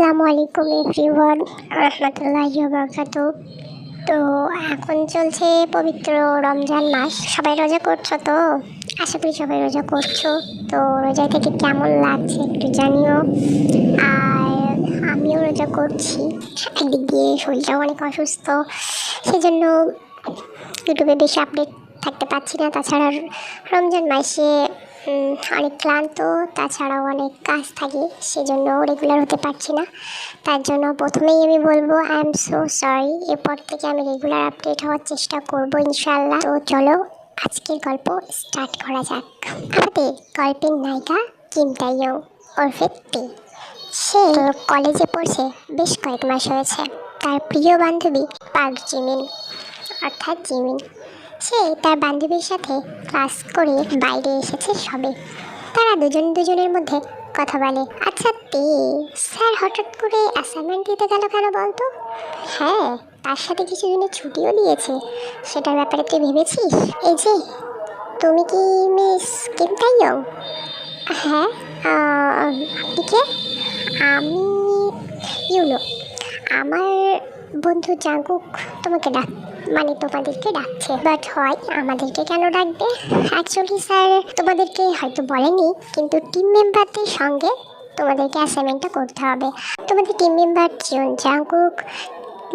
আসসালামু আলাইকুম, এভরিওয়ান। রহমতুল্লাহ বরকাত। তো এখন চলছে পবিত্র রমজান মাস। সবাই রোজা করছ তো? আশা করি সবাই রোজা করছ। তো রোজা থেকে কেমন লাগছে একটু জানিও। আর আমিও রোজা করছি। একদিক দিয়ে শরীরটাও অনেক অসুস্থ। সেজন্য ইউটিউবে বেশি আপডেট থাকতে পারছি না। তাছাড়া রমজান মাসে অনেক ক্লান্ত, তাছাড়াও অনেক কাজ থাকে, সেজন্য রেগুলার হতে পারছি না। তার জন্য প্রথমেই আমি বলব আই এম সো সরি এরপর থেকে আমি রেগুলার আপডেট হওয়ার চেষ্টা করব ইনশাল্লাহ তো চলো, আজকের গল্প স্টার্ট করা যাক। আমাদের গল্পের নায়িকা কিম তাইয়ং ওরফে সে কলেজে পড়ছে বেশ কয়েক মাস হয়েছে। তার প্রিয় বান্ধবী পার্ক জিমিন, অর্থাৎ জিমিন। সে তার বান্ধবীর সাথে ক্লাস করে বাইরে এসেছে সবে। তারা দুজন দুজনের মধ্যে কথা বলে। আচ্ছা তে, স্যার হঠাৎ করে অ্যাসাইনমেন্ট দিতে গেল কেন বলতো? হ্যাঁ তার সাথে কিছু দিনের ছুটিও দিয়েছে। সেটার ব্যাপারে তুই ভেবেছিস? এই যে, তুমি কি মিস কিম তাইয়ং হ্যাঁ আপনি কে? আমি ইউনো আমার বন্ধু জাঙ্কুক তোমাকে ডাক মানে তোমাদেরকে ডাকছে। বাট হয়, আমাদেরকে কেন ডাকবে? অ্যাকচুয়ালি স্যার তোমাদেরকে হয়তো বলেনি, কিন্তু টিম মেম্বারদের সঙ্গে তোমাদেরকে অ্যাসাইনমেন্টটা করতে হবে। তোমাদের team member Jeon Jungkook,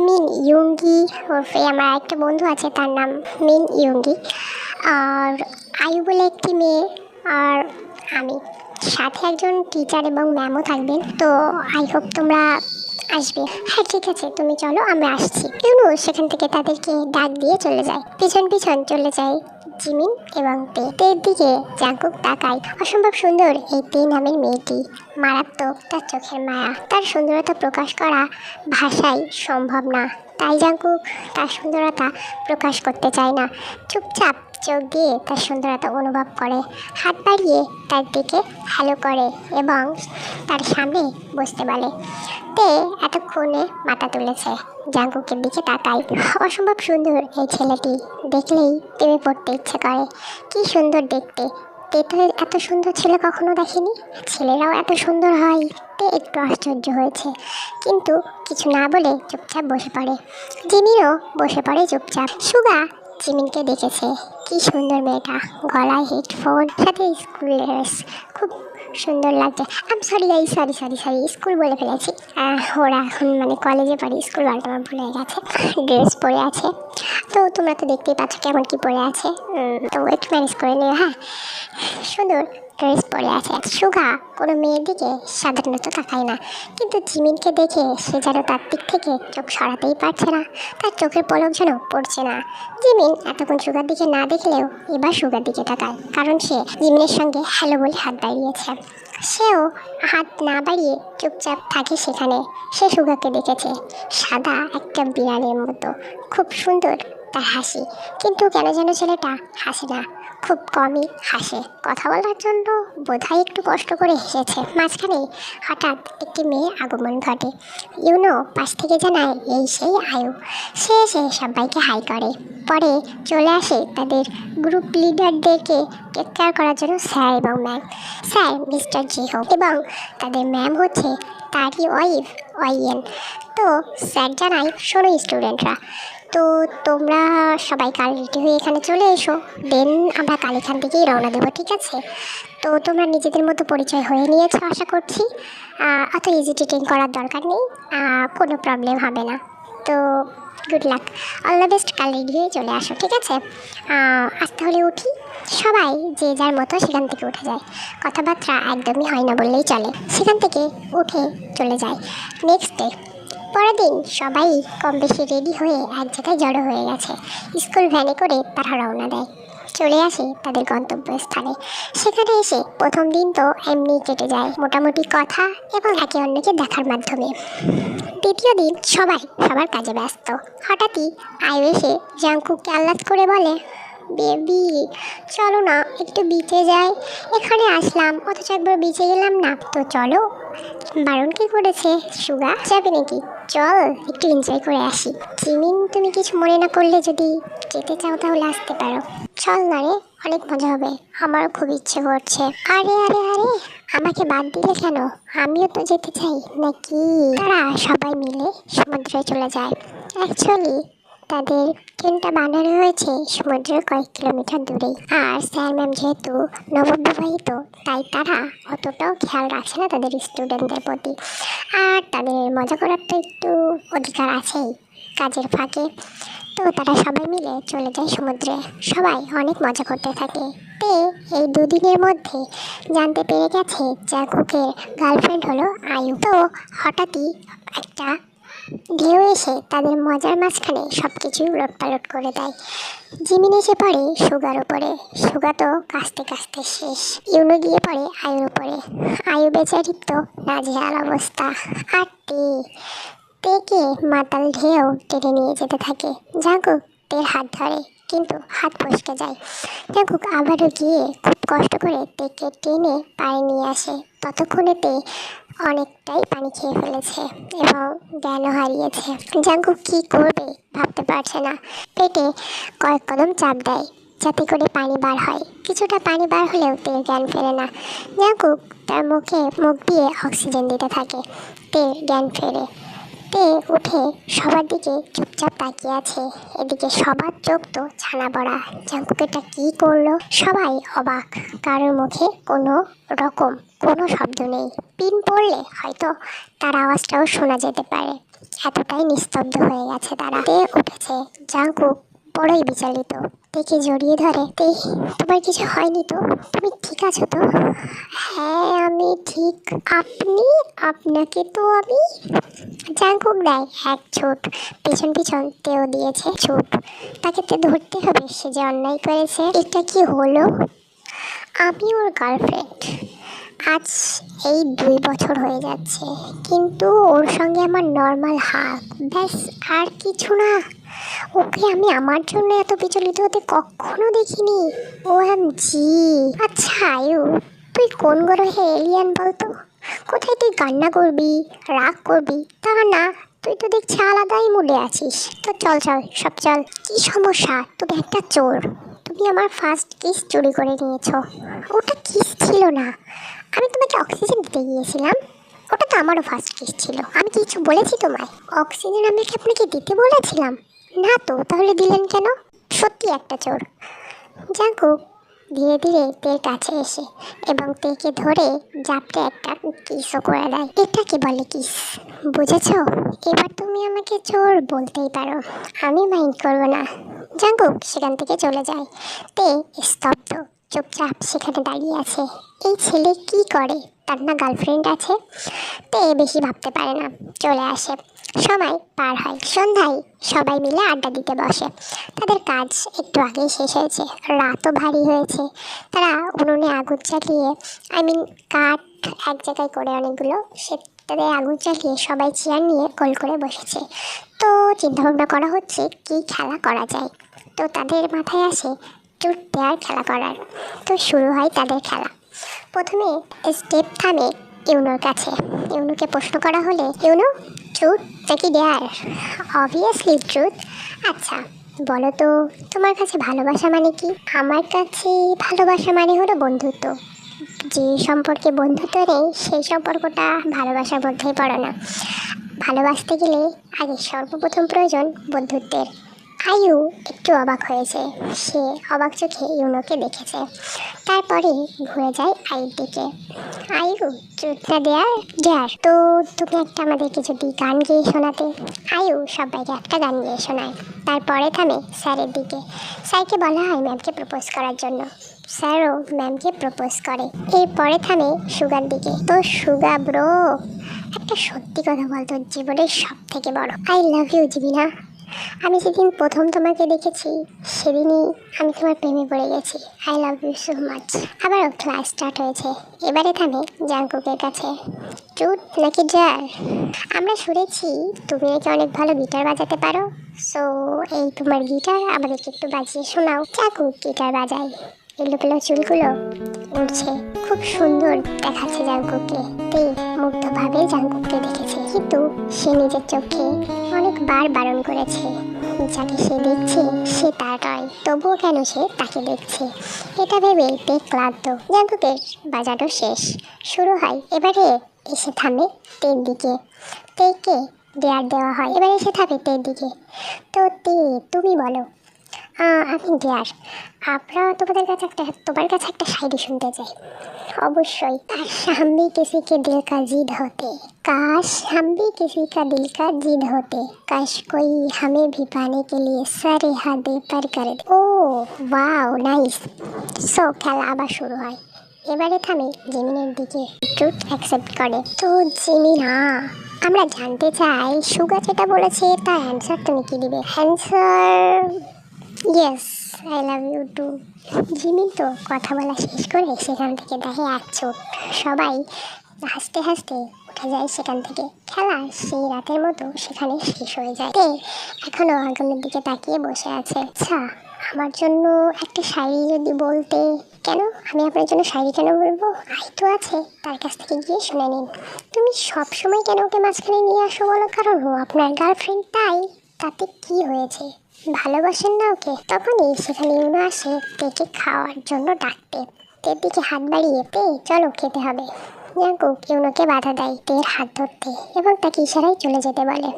Min Yoongi, ওরফে আমার একটা বন্ধু আছে, তার নাম মিন ইয়ঙ্গি। আর আয়ু বলে একটি মেয়ে, আর আমি। সাথে একজন টিচার এবং ম্যামও থাকবেন। তো আই হোপ তোমরা আসবে। হ্যাঁ ঠিক আছে, তুমি চলো, আমরা আসছি। ইউনু সেখান থেকে তাদেরকে ডাক দিয়ে চলে যায়। পিছন পিছন চলে যায় জিমিন এবং তে তের দিকে জাঙ্কুক তাকায়। অসম্ভব সুন্দর এই তে নামের মেয়েটি। মারাত্মক তার চোখের মায়া। তার সুন্দরতা প্রকাশ করা ভাষায় সম্ভব না। তাই জাঙ্কুক তার সুন্দরতা প্রকাশ করতে চায় না। চুপচাপ চোখ দিয়ে তার সুন্দরতা অনুভব করে। হাত বাড়িয়ে তার দিকে হ্যালো করে এবং তার সামনে বসতে বলে। তে এতক্ষণে মাথা তুলেছে জাঙ্কুকের দিকে তাকাই অসম্ভব সুন্দর এই ছেলেটি। দেখলেই প্রেমে পড়তে ইচ্ছে করে। কি সুন্দর দেখতে। তে এত সুন্দর ছেলে কখনো দেখেনি? ছেলেরাও এত সুন্দর হয়, তে একটু আশ্চর্য হয়েছে। কিন্তু কিছু না বলে চুপচাপ বসে পড়ে। জিমিনও বসে পড়ে চুপচাপ। সুগা জিমিনকে দেখেছে। কি সুন্দর মেয়েটা। গলায় হেডফোন, সাথে স্কুল ড্রেস। খুব সুন্দর লাগছে। I'm sorry guy sorry sorry sorry school বলে ফেলেছি। ওরা এখন মানে কলেজে পড়ে, স্কুল বলতে আমার ভুলে গেছে। ড্রেস পরে আছে। তো তোমরা তো দেখতেই পাচ্ছ কেমন কি পরে আছে। তো ওয়েট ম্যানেজ করে নিও হ্যাঁ? সুন্দর। ড্রেস পরে আছে। সুগা, কোনো মেয়ের দিকে সাধারণত তাকায় না। কিন্তু জিমিনকে দেখে সে যেন তার দিক থেকে চোখ সরাতেই পারছে না। তার চোখের পলক যেন পড়ছে না। জিমিন এতক্ষণ সুগার দিকে না দেখলেও এবার সুগার দিকে তাকায়, কারণ সে জিমিনের সঙ্গে হ্যালো বলে হাত বাড়িয়েছে। সেও হাত না বাড়িয়ে চুপচাপ থাকে সেখানে। সে সুগাকে দেখেছে। সাদা একটা বিড়ালের মতো। খুব সুন্দর তার হাসি। কিন্তু কেন যেন ছেলেটা হাসে না। খুব কমই হাসে। কথা বলার জন্য বোধহয় একটু কষ্ট করে হেসেছে। মাঝখানে হঠাৎ একটি মেয়ে আগমন ঘটে। ইউনো পাশ থেকে জানায়, এই সেই আয়ু। সে এসে সবাইকে হাই করে। পরে চলে আসে তাদের গ্রুপ লিডারদেরকে কেয়ার করার জন্য স্যার এবং ম্যাম। স্যার, মিস্টার জিহো এবং তাদের ম্যাম হচ্ছে তারই ওয়াইফ ওয়াইয়েন। তো স্যার জানাই শোনো স্টুডেন্টরা তো তোমরা সবাই কাল রেডি হয়ে এখানে চলে এসো। দেন আমরা কাল এখান থেকেই রওনা দেবো, ঠিক আছে? তো তোমরা নিজেদের মতো পরিচয় হয়ে নিয়েছো, আশা করছি। অত ইজিটেটিং করার দরকার নেই কোনো প্রবলেম হবে না। তো good luck all the best কাল রেডি হয়ে চলে আসো, ঠিক আছে? আজ তাহলে উঠি। সবাই যে যার মতো সেখান থেকে উঠে যায়। কথাবার্তা একদমই হয় না বললেই চলে। সেখান থেকে উঠে চলে যায়। নেক্সট ডে পরের দিন সবাই কম বেশি রেডি হয়ে এক জায়গায় জড়ো হয়ে গেছে। স্কুল ভ্যানে করে তারা রওনা দেয়। চলে আসে তাদের গন্তব্যস্থানে। সেখানে এসে প্রথম দিন তো এমনি কেটে যায় মোটামুটি কথা এবং একে অন্যকে দেখার মাধ্যমে। দ্বিতীয় দিন সবাই সবার কাজে ব্যস্ত। হঠাৎই আয়ু এসে জাঙ্কুকে আহ্লাদ করে বলে বেবি, চলো না, একটু বিচে যাই। এখানে আসলাম, অথচ একবার বিচে গেলাম না। তো চলো বারণ কি করেছে? সুগা, যাবে নাকি? চল, একটু এনজয় করে আসি। জিমিন, তুমি কিছু মনে না করলে যদি যেতে চাও তাহলে আসতে পারো। চল না রে, অনেক মজা হবে। আমারও খুব ইচ্ছে করছে। আরে আরে আরে, আমাকে বাদ দিলে কেন? আমিও তো যেতে চাই, নাকি? তারা সবাই মিলে সমুদ্রে চলে যায়। অ্যাকচুয়ালি তাদের ট্রেনটা বানানো হয়েছে সমুদ্রের কয়েক কিলোমিটার দূরে। আর স্যার ম্যাম যেহেতু নববিবাহিত, তাই তারা অতটাও খেয়াল রাখছে না তাদের স্টুডেন্টদের প্রতি। আর তাদের মজা করার তো একটু অধিকার আছেই কাজের ফাঁকে। তো তারা সবাই মিলে চলে যায় সমুদ্রে। সবাই অনেক মজা করতে থাকে। তে এই দুদিনের মধ্যে জানতে পেরে গেছে জাকুকের গার্লফ্রেন্ড হলো আয়ু তো হঠাৎই একটা ঢেউ এসে তাদের মজার মাঝখানে সব কিছুই উলটপালট করে দেয়। জিমিন এসে পড়ে সুগার উপরে। সুগা তো কাঁচতে কাঁচতে শেষ। ইউনো গিয়ে পড়ে আয়ুর উপরে। আয়ু বেচারির তো নাজেহাল অবস্থা। আটটি তেকে মাতাল ঢেউ টেনে নিয়ে যেতে থাকে। জাগুক তের হাত ধরে। কিন্তু হাত ফসকে যায়। জাগুক আবারও গিয়ে খুব কষ্ট করে তেকে টেনে পায়ে নিয়ে আসে। ততক্ষণে তে অনেকটাই পানি খেয়ে ফেলেছে এবং জ্ঞানও হারিয়েছে। জাগুক কী করবে ভাবতে পারছে না। পেটে কয়েক কদম চাপ দেয় যাতে করে পানি বার হয়। কিছুটা পানি বার হলেও তেল জ্ঞান ফেরে না। জাগুক তার মুখে মুখ দিয়ে অক্সিজেন দিতে থাকে। তেল জ্ঞান ফেরে। তে উঠে সবার দিকে চুপচাপ তাকিয়ে আছে। এদিকে সবার চোখ তো ছানা পড়া। জাঙ্কুকেটা কি করল? সবাই অবাক। কারোর মুখে কোনো রকম কোনো শব্দ নেই। পিন পড়লে হয়তো তার আওয়াজটাও শোনা যেতে পারে। এতটাই নিস্তব্ধ হয়ে গেছে তারা। উঠেছে জাঙ্কুক। বড়ই বিচলিত। দেখে জড়িয়ে ধরে তোমার কিছু হয়নি তো? তুমি ঠিক আছো তো? হ্যাঁ আমি ঠিক। আপনি? আপনাকে তো আমি? জাঙ্কুক দেয় এক ছোট পিছন পিছন তেও দিয়েছে ছোট তাকে তো ধরতে হবে, সে যে অন্যায় করেছে। এটা কি হলো? আমি ওর গার্লফ্রেন্ড আজ এই দুই বছর হয়ে যাচ্ছে। কিন্তু ওর সঙ্গে আমার নর্মাল হাক ব্যাস, আর কিছু না। ওকে, আমি আমার জন্য এত বিচলিত হতে কখনো দেখিনি। ও এম জি আচ্ছা আয়ু, তুই কোন গ্রহে এলিয়ান বলতো? কোথায় তুই কান্না করবি, রাগ করবি? তা না, তুই তো দেখছি আলাদাই মুডে আছিস। তো চল চল, সব চল। কি সমস্যা? তুমি একটা চোর। তুমি আমার ফার্স্ট কিস চুরি করে নিয়েছো। ওটা কিস ছিল না। আমি তোমাকে অক্সিজেন দিতে গিয়েছিলাম। ওটা তো আমারও ফার্স্ট কিস ছিল। আমি কিছু বলেছি তোমায়? অক্সিজেন আমি কি আপনাকে দিতে বলেছিলাম? না তো তাহলে দিলেন কেন? সত্যি একটা চোর। হোক, ধীরে ধীরে তের কাছে এসে এবং তেকে ধরে জাপটে একটা কিসও করে দেয়। এটাকে বলে কিস। বুঝেছ? এবার তুমি আমাকে চোর বলতেই পারো। আমি মাইন্ড করব না। জাঙ্কুক সেখান থেকে চলে যায়। তে স্তব্ধ। চুপচাপ সেখানে দাঁড়িয়ে আছে। এই ছেলে কি করে? তার না গার্লফ্রেন্ড আছে? তে বেশি ভাবতে পারে না। চলে আসে। সময় পার হয়। সন্ধ্যায় সবাই মিলে আড্ডা দিতে বসে। তাদের কাজ একটু আগেই শেষ হয়েছে। রাতও ভারী হয়েছে। তারা উনুনে আগুন জ্বালিয়ে আই মিন কাঠ এক জায়গায় করে অনেকগুলো সে তাদের আগুন জ্বালিয়ে সবাই চেয়ার নিয়ে গোল করে বসেছে। তো চিন্তাভাবনা করা হচ্ছে, কি খেলা করা যায়? তো তাদের মাথায় আসে চুট দেওয়ার খেলা করার। তো শুরু হয় তাদের খেলা। প্রথমে স্টেপ থামে ইউনোর কাছে। ইউনোকে প্রশ্ন করা হলে, ইউনো ট্রুথ নাকি ডেয়ার অবভিয়াসলি ট্রুথ আচ্ছা বলো তো, তোমার কাছে ভালোবাসা মানে কি? আমার কাছে ভালোবাসা মানে হলো বন্ধুত্ব। যে সম্পর্কে বন্ধুত্ব নেই, সেই সম্পর্কটা ভালোবাসার মধ্যেই পড়ে না। ভালোবাসতে গেলে আগে সর্বপ্রথম প্রয়োজন বন্ধুত্বের। আয়ু একটু অবাক হয়েছে। সে অবাক চোখে ইউনোকে দেখেছে। তারপরে ঘুরে যায় আয়ুর দিকে। আয়ু চুটনা দেয়ার দেয়ার তো তুমি একটা আমাদেরকে যদি গান গিয়ে শোনাতে। আয়ু সবাইকে একটা গান গিয়ে শোনায়। তারপরে থামে স্যারের দিকে। স্যারকে বলা হয় ম্যামকে প্রপোজ করার জন্য। স্যারও ম্যামকে প্রপোজ করে। এরপরে থামে সুগার দিকে। তো সুগা ব্রো, একটা সত্যি কথা বলতো, জীবনের সব থেকে বড়। আই লাভ ইউ জিবিনা আমি যেদিন প্রথম তোমাকে দেখেছি, সেদিনই আমি তোমার প্রেমে পড়ে গেছি। I love you so much আবারও ক্লাস স্টার্ট হয়েছে। এবারে থামে জাঙ্কুকের কাছে। চুট, নাকি জার আমরা শুনেছি তুমি নাকি অনেক ভালো গিটার বাজাতে পারো। সো এই তোমার গিটার আমাদেরকে একটু বাজিয়ে শোনাও। চাকু গিটার বাজাই। এলো পেল চুলগুলো উঠছে খুব সুন্দর দেখাচ্ছে জাঙ্কুককে। তে মুগ্ধভাবে জাঙ্কুককে দেখেছে। কিন্তু সে নিজের চোখে অনেকবার বারণ করেছে। যাকে সে দেখছে, সে তার নয়। তবুও কেন সে তাকে দেখছে? এটা ভেবে তে ক্লান্ত। জাঙ্কুকের বাজারও শেষ। শুরু হয়, এবারে এসে থামে তের দিকে। তেকে দেয়ার দেওয়া হয়। এবারে এসে থামে তের দিকে। তো তে, তুমি বলো আমি দেয়ার আমরা তোমাদের কাছে একটা তোমার কাছে একটা শায়রি শুনতে চাই অবশ্যই কাশ हम भी किसी के दिल का जिद होते काश हम भी किसी का दिल का जिद होते काश कोई हमें भी पाने के लिए सारे हाथ पर कर दे ও ওয়াও নাইস সো খেলা আবার শুরু হয় এবারে থামে জিমিনের দিকে ট্রুথ অ্যাকসেপ্ট করে তো জিমি না আমরা জানতে চাই সুগা যেটা বলেছে তার অ্যান্সার তুমি কি দিবে answer yes I love you too Jimmy তো কথা বলা শেষ করে সেখান থেকে দেখে এক চোখ সবাই হাসতে হাসতে উঠে যায় সেখান থেকে। খেলা সেই রাতের মতো সেখানে শেষ হয়ে যায়। তে এখনও আগামের দিকে তাকিয়ে বসে আছে। আচ্ছা আমার জন্য একটা শাড়ি যদি বলতে। কেন? আমি আপনার জন্য শাড়ি কেন বলব? আই তো আছে, তার কাছ থেকে গিয়ে শুনে নিন। তুমি সব সময় কেন ওকে মাঝখানে নিয়ে আসো বলো? কারণ ও আপনার গার্লফ্রেন্ড তাই তাতে কি হয়েছে? ভালোবাসেন না ওকে? তখনই সেখানে ইউনো আসে তেকে খাওয়ার জন্য ডাকতে। তের দিকে হাত বাড়িয়ে, তে, চলো খেতে হবে। ইয়াকুব ইউনোকে বাধা দেয় তের হাত ধরতে এবং তাকে ইশারায় চলে যেতে বলে।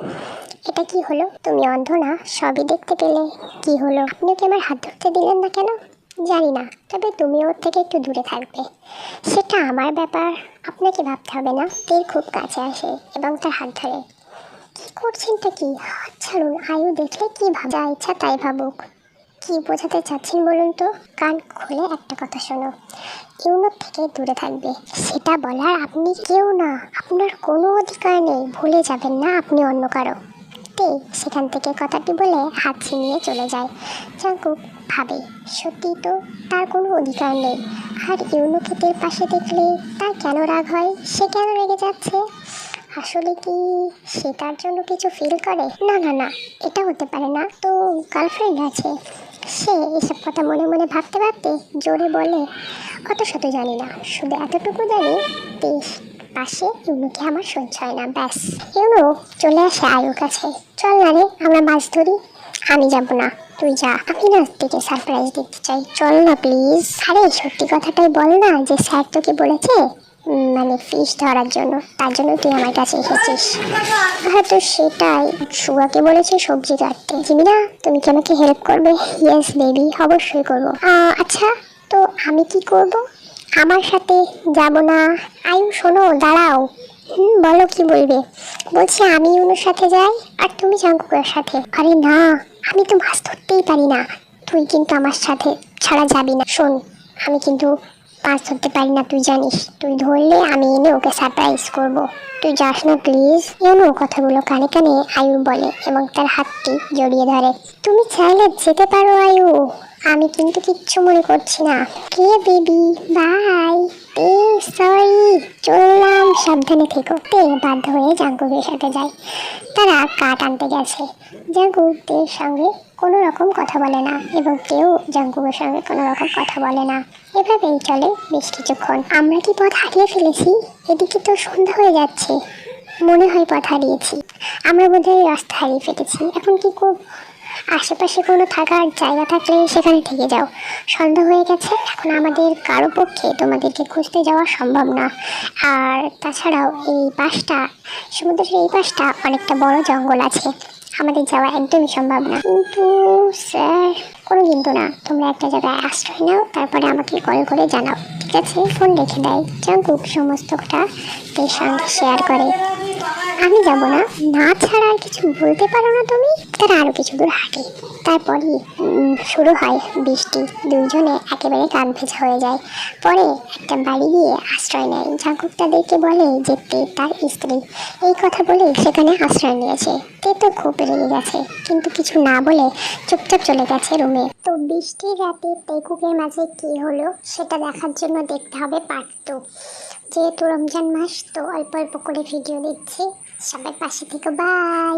এটা কি হলো? তুমি অন্ধ না? সবই দেখতে পেলে। কি হলো? আপনি ওকে আমার হাত ধরতে দিলেন না কেন? জানি না, তবে তুমি ওর থেকে একটু দূরে থাকবে। সেটা আমার ব্যাপার। আপনাকে ভাবতে হবে না। তের খুব কাছে আসে এবং তার হাত ধরে। কি করছেনটা কি? হাত ছাড়ুন, আয়ু দেখলে কি ভাব যা ইচ্ছা তাই ভাবুক। কি বোঝাতে চাচ্ছেন বলুন তো? কান খুলে একটা কথা শোনো। ইউনোর থেকে দূরে থাকবে। সেটা বলার আপনি কেউ না। আপনার কোনো অধিকার নেই। ভুলে যাবেন না আপনি অন্য কারও। সেখান থেকে কথাটি বলে হাত ছিনিয়ে চলে যায়। জাঙ্কুক ভাবে, সত্যি তো তার কোনো অধিকার নেই। আর ইউনোকে তের পাশে দেখলে তার কেন রাগ হয়? সে কেন রেগে যাচ্ছে? আসলে কি সে তার জন্য কিছু ফিল করে? না না না এটা হতে পারে না। তো গার্লফ্রেন্ড আছে। সে এসব কথা মনে মনে ভাবতে ভাবতে জোরে বলে অত শত জানি না। শুধু এতটুকু জানি পাশে ইউনুকে আমার সহ্য হয় না, ব্যাস। ইউনু চলে আসে আয়ুর কাছে। চল না রে, আমরা মাছ ধরি। আমি যাব না। তুই যা। আমি না থেকে সারপ্রাইজ দিতে চাই। চল না প্লিজ আরে, সত্যি কথাটাই বল না যে, স্যার তোকে বলেছে মানে ফিশ ধরার জন্য। তার জন্য তুই আমার কাছে এসেছিস। হয়তো সেটাই সুগাকে বলেছে সবজি কাটতে। জিমিনা তুমি কি আমাকে হেল্প করবে? ইয়েস বেবি অবশ্যই করব। আচ্ছা তো আমি কি করব? আমার সাথে যাব না। আয়ু, শোনো, দাঁড়াও। হুম, বলো কি বলবে? বলছি আমি ওনার সাথে যাই আর তুমি জাঙ্কুকের সাথে। আরে না, আমি তো মাছ ধরতেই পারি না। তুই কিন্তু আমার সাথে ছাড়া যাবি না। শোন, আমি কিন্তু মাছ ধরতে পারি না, তুই জানিস। তুই ধরলে আমি এনে ওকে সারপ্রাইজ করব। তুই যাস না প্লিজ এমন কথাগুলো কানে কানে আয়ু বলে এবং তার হাতটি জড়িয়ে ধরে। তুমি চাইলে যেতে পারো, আয়ু। আমি কিন্তু কিচ্ছু মনে করছি না। কে বেবি? বাই। সরি চললাম সাবধানে থেকো। তে বাধ্য হয়ে জাঙ্কুকের সাথে যায় তারা কাঠ আনতে গেছে। জাঙ্কুক তের সঙ্গে কোনো রকম কথা বলে না এবং কেউ জাঙ্কুকের সঙ্গে কোনো রকম কথা বলে না। এভাবেই চলে বেশ কিছুক্ষণ। আমরা কি পথ হারিয়ে ফেলেছি? এদিকে তো সন্ধ্যা হয়ে যাচ্ছে। মনে হয় পথ হারিয়েছি। আমরা বোধহয় রাস্তা হারিয়ে ফেলেছি এখন কি করব? আশেপাশে কোনো থাকার জায়গা থাকলে সেখানে থেকে যাও। সন্ধ্যা হয়ে গেছে, এখন আমাদের কারও পক্ষে তোমাদেরকে খুঁজতে যাওয়া সম্ভব না। আর তাছাড়াও এই পাশটা, সমুদ্রের এই পাশটা অনেকটা বড় জঙ্গল আছে। আমাদের যাওয়া একদমই সম্ভব না। কিন্তু স্যার, কোনো কিন্তু না। তোমরা একটা জায়গায় আশ্রয় নাও, তারপরে আমাকে কল করে জানাও। ঠিক আছে? ফোন রেখে দেয়। জাঙ্কুক সমস্তটা সঙ্গে শেয়ার করে। আমি যাব না। না ছাড়া আর কিছু বলতে পারো না তুমি? তারা আরও কিছু দূর হাঁটে। তারপরই শুরু হয় বৃষ্টি। দুইজনে একেবারে কান ভেজা হয়ে যায়। পরে একটা বাড়ি গিয়ে আশ্রয় নেয়। ঝাঁকুক তাদেরকে বলে যে তে তার স্ত্রী। এই কথা বলে সেখানে আশ্রয় নিয়েছে। তে তো খুব রেগে গেছে। কিন্তু কিছু না বলে চুপচাপ চলে গেছে রুমে। তো বৃষ্টির রাতে তেকুকের মাঝে কি হলো, সেটা দেখার জন্য দেখতে হবে পার্ট টু। যেহেতু রমজান মাস তো অল্প অল্প করে ভিডিও দিচ্ছি সবাই পাশে থেকে বাই